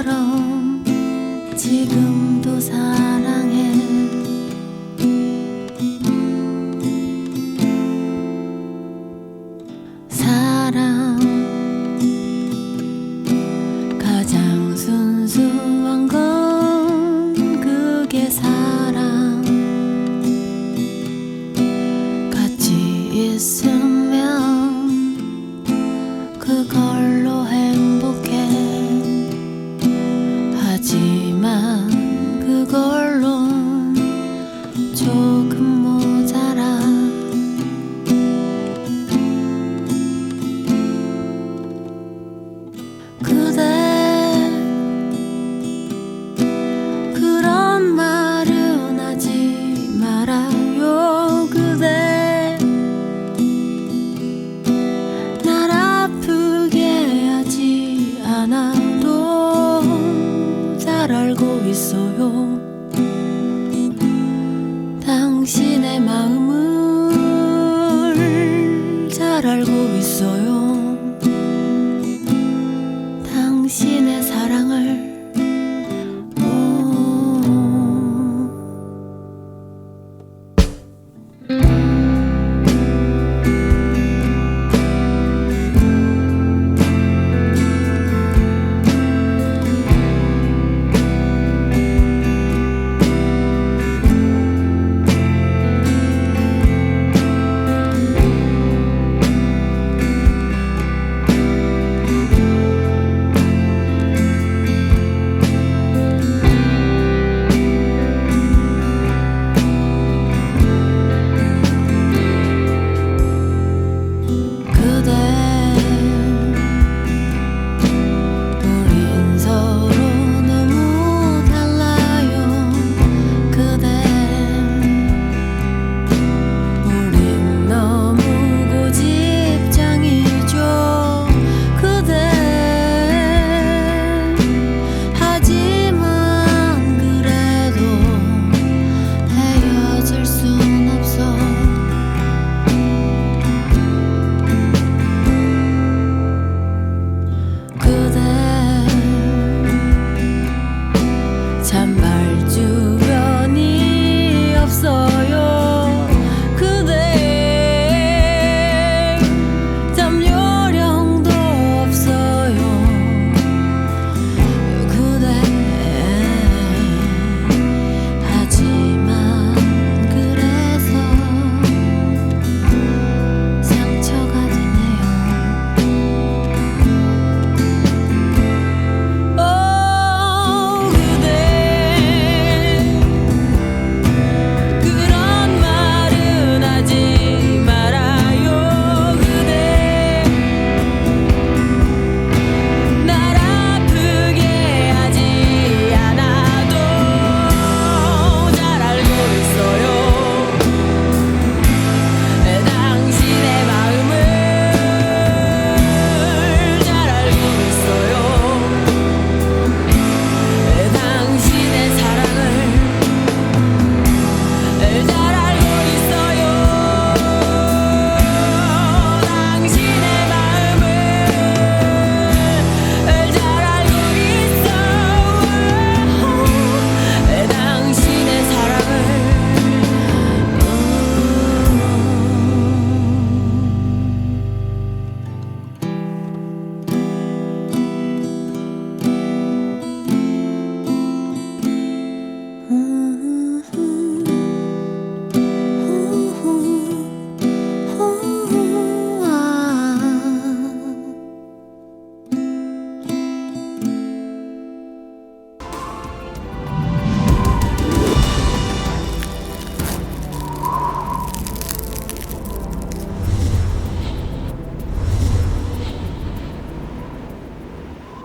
처럼 지금도 사랑해. 사랑 가장 순수한 건 그게 사랑. 같이 있으면 그걸 알고 있어요. 당신의 마음을 잘 알고 있어요.